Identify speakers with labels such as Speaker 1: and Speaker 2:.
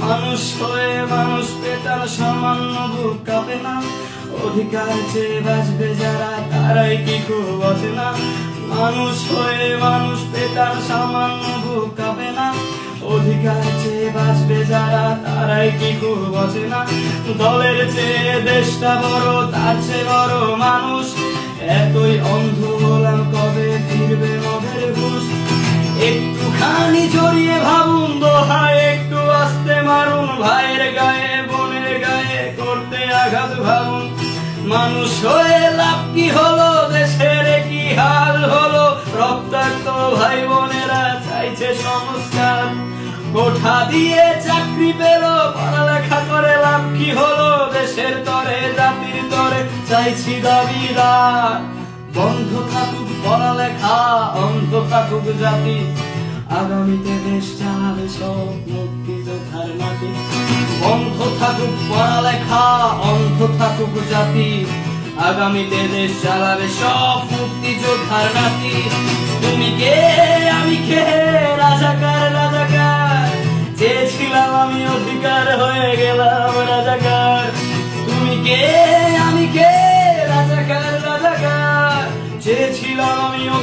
Speaker 1: মানুষ হয়ে মানুষ পেটার সামান্য বুক কাঁপে না। অধিকার চেয়ে বাঁচবে যারা, তারাই কি বসে না মানুষ হয়ে মানুষ পেটার সামান্য বুক কাঁপে না। অধিকার চেয়ে বাঁচবে যারা, তারাই কি বসে না দলের চেয়ে দেশটা বড় তার চেয়ে বড় মানুষ। এতই অন্ধ হলাম কবে ফিরবে মদের ঘুষ? একটুখানি জড়িয়ে ভাবুন, দোহায় একটু আস্তে মারুন, ভাইয়ের গায়ে, বোনের গায়ে করতে আঘাত ভাবুন। মানুষ হয়ে লাভ কি হলো, দেশের কি হাল হলো? রক্তাক্ত ভাই বোনেরা চাইছে সংস্কার। কোঠা দিয়ে চাকরি পেল, পড়ালেখা করে লাভ কি হলো? চাইছি দাবিদার বন্ধ থাকুক পড়ালেখা, অন্ধ থাকুক জাতি। আগামীতে দেশ চালাবে সব মুক্তিযোদ্ধার মাটি। বন্ধ থাকুক পড়ালেখা, অন্ধ থাকুক জাতি। আগামীতে দেশ চালাবে সব মুক্তিযোদ্ধার নাতি তুমি কে, আমি কে, রাজাকার রাজাকার? চেয়েছিলাম আমি অধিকার হয়ে গেলাম। চেয়েছিলাম আমিও